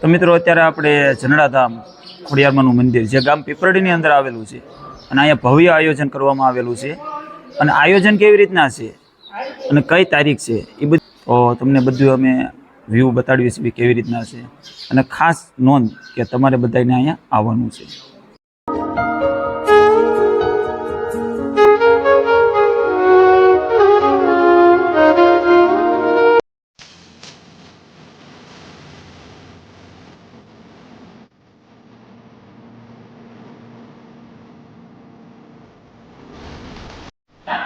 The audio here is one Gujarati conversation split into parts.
તો મિત્રો, અત્યારે આપણે જનડાધામ ખોડિયારમાંનું મંદિર જે ગામ પીપરડીની અંદર આવેલું છે અને અહીંયા ભવ્ય આયોજન કરવામાં આવેલું છે. અને આયોજન કેવી રીતના છે? અને કઈ તારીખ છે? એ બધું તો તમને બધું અમે વ્યૂ બતાડીએ છીએ કેવી રીતના છે. અને ખાસ નોંધ કે તમારે બધાને અહીંયા આવવાનું છે.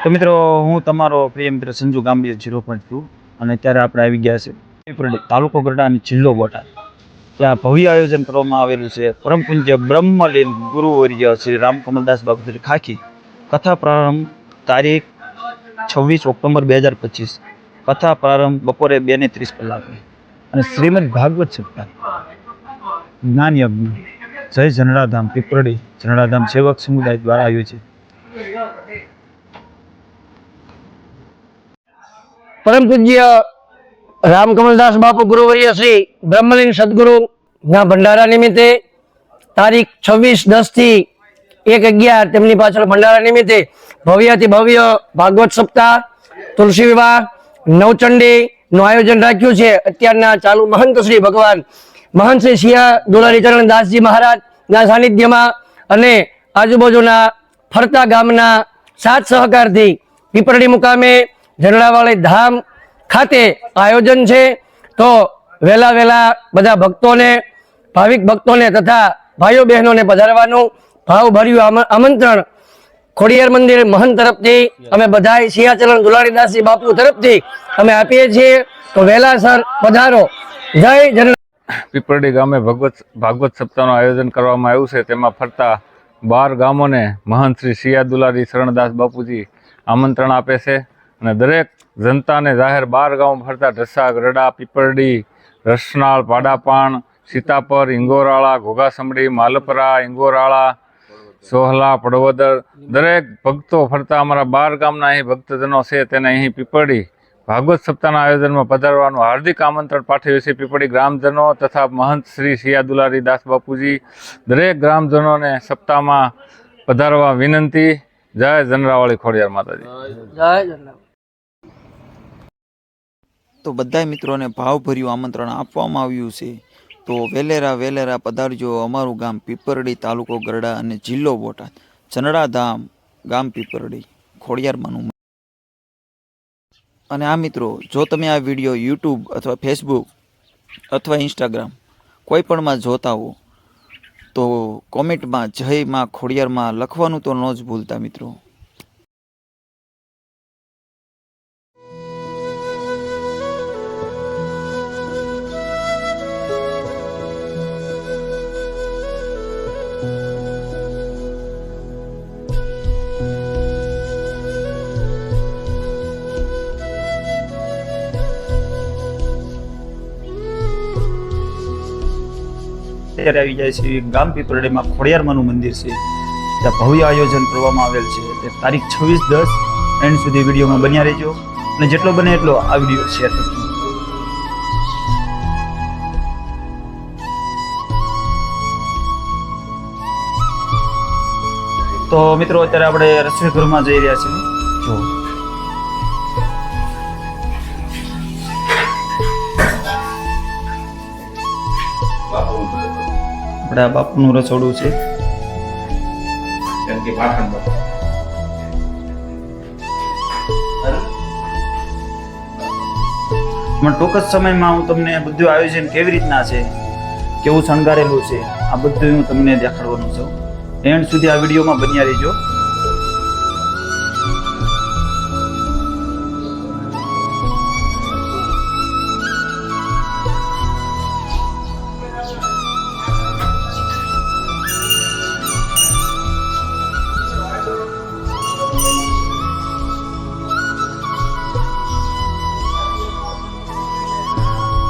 તો મિત્રો, હું તમારો પ્રિય મિત્ર Sanju Gambhir zero point two અને અત્યારે આપણે આવી ગયા છે તાલુકો ગરડા અને જિલ્લો બોટાદ. ત્યાં ભવ્ય આયોજન કરવામાં આવેલું છે. પરમપુંજ્ય પૂજ્ય બ્રહ્મલીન ગુરુવર્ય શ્રી રામકમલદાસ બાપુજી ખાખી. કથા પ્રારંભ તારીખ છવ્વીસ ઓક્ટોબર બે હજાર પચીસ. કથા પ્રારંભ બપોરે બે ને ત્રીસ કલાકે. અને શ્રીમદ ભાગવત સપ્તાહ. જ્ઞાન યજ્ઞ. જય જનડાધામ પીપરડી જનડાધામ સેવક સમુદાય દ્વારા આયોજિત. પરમ પૂજ્ય રામકમલદાસ બાપુ ગુરુવર્ય શ્રી બ્રહ્મલિંગ સદગુરુ ના ભંડારા નિમિત્તે તારીખ છવ્વીસ દસથી એક અગિયાર તેમની પાછળ ભંડારા નિમિત્તે ભવ્યથી ભવ્ય ભાગવત સપ્તાહ તુલસી વિવાહ, નવચંડી નું આયોજન રાખ્યું છે. અત્યારના ચાલુ મહંત શ્રી ભગવાન મહંત શ્રી સિયા દુલારી ચરણ દાસજી મહારાજ ના સાનિધ્યમાં અને આજુબાજુના ફરતા ગામના સાથ સહકારથી પીપરડી મુકામે જનડાવાળી ધામ ખાતે આયોજન છે. તો વહેલા વહેલા બધા ભક્તોને, ભાવિક ભક્તોને તથા ભાઈઓ બહેનોને પધારવાનું ભાવભર્યું આમ- આમંત્રણ. ખોડિયાર મંદિર મહંત તરફથી અમે બધાય સિયાચરણ દુલારીદાસજી બાપુ તરફથી અમે આપીએ છીએ. તો વહેલાસર પધારો. જય જન પીપરડી ગામે ભગવત, ભાગવત સપ્તાહનું આયોજન કરવામાં આવ્યું છે. તેમાં ફરતા બાર ગામોને મહંત શ્રી સિયા દુલારી શરણદાસ બાપુજી આમંત્રણ આપે છે. અને દરેક જનતાને જાહેર બાર ગામ ફરતા ઢસા ગરડા પીપરડી, રસનાળ, પાડાપાણ, સીતાપર, ઇંગોરાળા, ઘોઘાસમડી, માલપરા, ઇંગોરાળા, સોહલા, પડવદર, દરેક ભક્તો ફરતા અમારા બાર ગામના અહીં ભક્તજનો છે, તેને અહીં પીપળી ભાગવત સપ્તાહના આયોજનમાં પધારવાનું હાર્દિક આમંત્રણ પાઠવ્યું છે. પીપળી ગ્રામજનો તથા મહંત શ્રી શિયાદુલારી દાસ બાપુજી, દરેક ગ્રામજનોને સપ્તાહમાં પધારવા વિનંતી. જય જનરાવાળી ખોડિયાર માતાજી. જય જન તો બધા મિત્રોને ભાવભર્યું આમંત્રણ આપવામાં આવ્યું છે. તો વેલેરા વેલેરા પધારજો અમારું ગામ પીપરડી તાલુકો ગરડા અને જિલ્લો બોટાદ. ચનડાધામ ગામ પીપરડી ખોડિયારમાંનું અને આ મિત્રો, જો તમે આ વીડિયો યુટ્યુબ અથવા ફેસબુક અથવા ઇન્સ્ટાગ્રામ કોઈ પણમાં જોતા હો, તો કોમેન્ટમાં જય માં ખોડિયારમાં લખવાનું તો ન જ ભૂલતા મિત્રો. અત્યારે આવી જાય છે ગામ પીપરડીમાં ખોડિયારમાંનું મંદિર છે. ત્યાં ભવ્ય આયોજન કરવામાં આવેલ છે. તે તારીખ છવ્વીસ દસ એન્ડ સુધી વિડીયોમાં બન્યા રહેજો. અને જેટલો બને એટલો આ વીડિયો શેર કરજો. તો મિત્રો, અત્યારે આપણે રસોઈ ઘરમાં જઈ રહ્યા છીએ. જો આપણે બાપનું રસોડું છે. પણ ટૂંક જ સમયમાં હું તમને બધું આયોજન કેવી રીતના છે કેવું શણગારેલું છે આ બધું હું તમને દેખાડવાનું છું. એન્ડ સુધી આ વિડીયોમાં બન્યા રહેજો.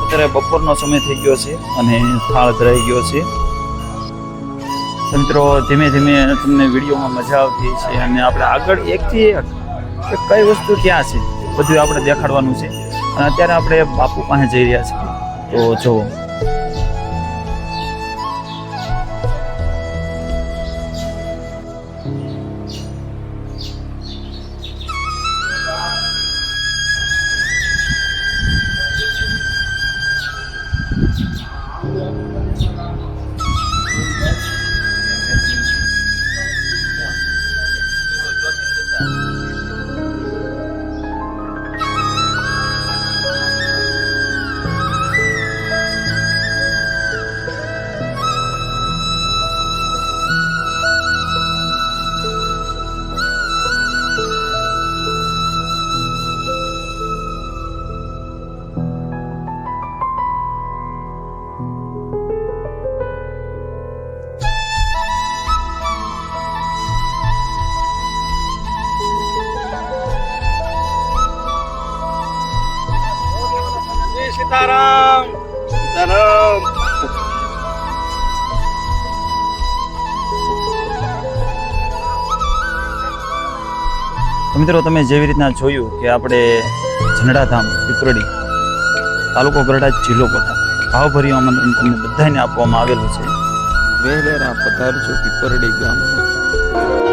અત્યારે બપોરનો સમય થઈ ગયો છે અને થાળ ધરાઈ ગયો છે. તંત્રો ધીમે ધીમે તમને વિડીયોમાં મજા આવતી છે અને આપણે આગળ એકથી એક કઈ વસ્તુ ક્યાં છે, બધું આપણે દેખાડવાનું છે. અને અત્યારે આપણે બાપુ પાસે જઈ રહ્યા છીએ. તો જો તો મિત્રો તમે જેવી રીતના જોયું કે આપણે ઝંડાધામ પીપરડી તાલુકો ગરડા જિલ્લો કોટા ભાવભર્યું આમંત્રણ તમને બધાને આપવામાં આવેલું છે. વહેલેરા પધારજો પીપરડી ગામમાં.